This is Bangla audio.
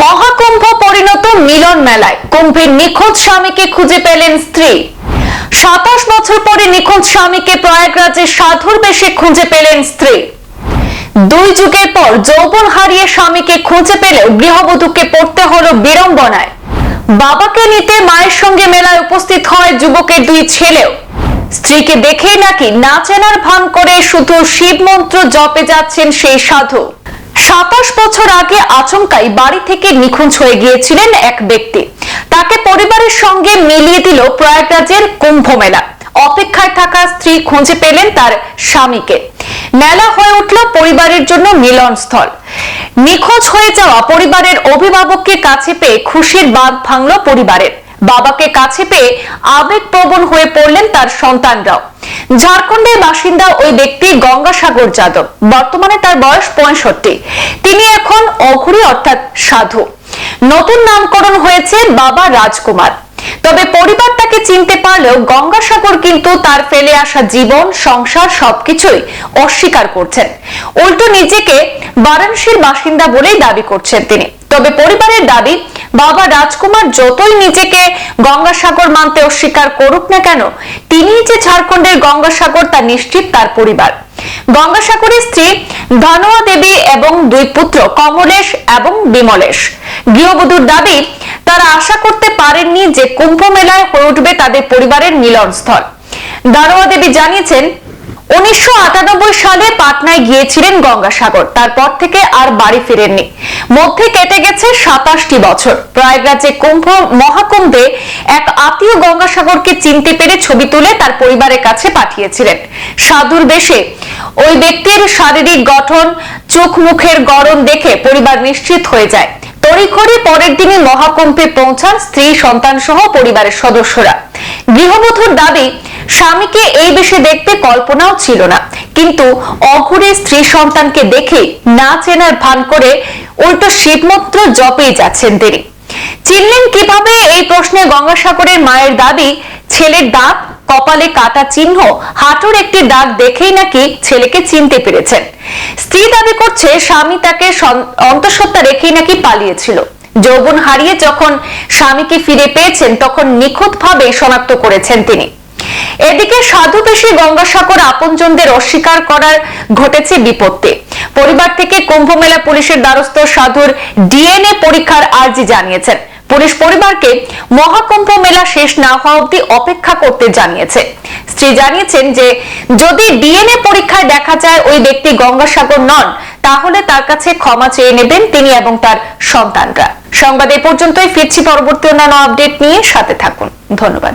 মহাকুম্ভ পরিণত মিলন মেলায়। কুম্ভের নিখোঁজ স্বামীকে খুঁজে পেলেন স্ত্রী। সাতাশ বছর পরে নিখোঁজ স্বামীকে প্রয়াগরাজে সাধুর বেশে খুঁজে পেলেন স্ত্রী। দুই যুগের পর যৌবন হারিয়ে স্বামীকে খুঁজে পেলেও গৃহবধূকে পড়তে হলো বিড়ম্বনায়। বাবাকে নিতে মায়ের সঙ্গে মেলায় উপস্থিত হয় যুবকের দুই ছেলেও। স্ত্রীকে দেখেই নাকি না চেনার ভান করে শুধু শিব মন্ত্র জপে যাচ্ছেন সেই সাধু। সাতাশ বছর আগে আচমকাই বাড়ি থেকে নিখোঁজ হয়ে গিয়েছিলেন এক ব্যক্তি। তাকে পরিবারের সঙ্গে মিলিয়ে দিল প্রয়াগরাজের কুম্ভ মেলা। অপেক্ষায় থাকা স্ত্রী খুঁজে পেলেন তার স্বামীকে। মেলা হয়ে উঠল পরিবারের জন্য মিলনস্থল। নিখোঁজ হয়ে যাওয়া পরিবারের অভিভাবককে কাছে পেয়ে খুশির বাঁধ ভাঙল পরিবারের। বাবাকে কাছে পেয়ে আবেগপ্রবণ হয়ে পড়লেন তার সন্তানরাও। ঝাড়খণ্ডের বাসিন্দা ওই ব্যক্তি গঙ্গাসাগর যাদব। বর্তমানে তার বয়স পঁয়ষট্টি। তিনি এখন অঘুরি অর্থাৎ সাধু। নতুন নামকরণ হয়েছে বাবা রাজকুমার। তবে পরিবার তাকে চিনতে পারলেও গঙ্গাসাগর কিন্তু তার ফেলে আসা জীবন, সংসার সবকিছুই অস্বীকার করছেন। উল্টো নিজেকে বারাণসীর বাসিন্দা বলেই দাবি করছেন তিনি। তবে পরিবারের দাবি বাবা রাজকুমার যতই নিজেকে গঙ্গাসাগর মানতে অস্বীকার করুক না কেন তিনি যে ঝাড়খণ্ডের গঙ্গাসাগর তা নিশ্চিত তার পরিবার। গঙ্গাসাগরের স্ত্রী ধনোয়া দেবী এবং দুই পুত্র কমলেশ এবং বিমলেশ। গৃহবধূর দাবি, তারা আশা করতে পারেননি যে কুম্ভ মেলায় হয়ে উঠবে তাদের পরিবারের মিলনস্থল। দারোয়া দেবী জানিয়েছেন উনিশশো আটানব্বই সালে পাটনায় গিয়েছিলেন গঙ্গাসাগর। তারপর থেকে আর বাড়ি ফিরেননি। মধ্যে কেটে গেছে সাতাশটি বছর। প্রয়াগরাজে কুম্ভ মহাকুম্ভে এক আত্মীয় গঙ্গাসাগরকে চিনতে পেরে ছবি তুলে তার পরিবারের কাছে পাঠিয়েছিলেন। সাধুর বেশে ওই ব্যক্তির শারীরিক গঠন চোখ মুখের গড়ন দেখে পরিবার নিশ্চিত হয়ে যায়। তড়িঘড়ি পরের দিনই মহাকুম্ভে পৌঁছান স্ত্রী সন্তান সহ পরিবারের সদস্যরা। গৃহবধূর দাবি স্বামীকে এই বেশে দেখতে কল্পনাও ছিল না। কিন্তু অঘুরে স্ত্রী সন্তানকে দেখে না চেনার ভান করে উল্টো শিবমন্ত্র জপেই যাচ্ছেন তিনি। চিনলেন কীভাবে এই প্রশ্নে গঙ্গাসাগরের মায়ের দাবি, ছেলের দাঁত, কপালে কাটা চিহ্ন, হাঁটুর একটি দাগ দেখেই নাকি ছেলেকে চিনতে পেরেছেন। স্ত্রী দাবি করছে স্বামী তাকে অন্তঃসত্ত্বা রেখেই নাকি পালিয়েছিল। যৌবন হারিয়ে যখন স্বামীকে ফিরে পেয়েছেন, তখন নিখুঁত ভাবে শনাক্ত করেছেন তিনি। এদিকে সাধু পেশী গঙ্গাসাগর আপনজনদের অস্বীকার করার ঘটেছে বিপত্তি। পরিবার থেকে কুম্ভ মেলা পুলিশের দ্বারস্থ সাধুর ডিএনএ পরীক্ষার আর্জি জানিয়েছেন। পুলিশ পরিবারকে মহাকুম্ভ মেলা শেষ না হওয়া অবধি অপেক্ষা করতে জানিয়েছে। স্ত্রী জানিয়েছেন যে, যদি ডিএনএ পরীক্ষায় দেখা যায় ওই ব্যক্তি গঙ্গাসাগর নন, তাহলে তার কাছে ক্ষমা চেয়ে নেবেন তিনি এবং তার সন্তানরা। সংবাদ এ পর্যন্তই, ফিরছি পরবর্তী অন্যান্য আপডেট নিয়ে সাথে থাকুন। ধন্যবাদ।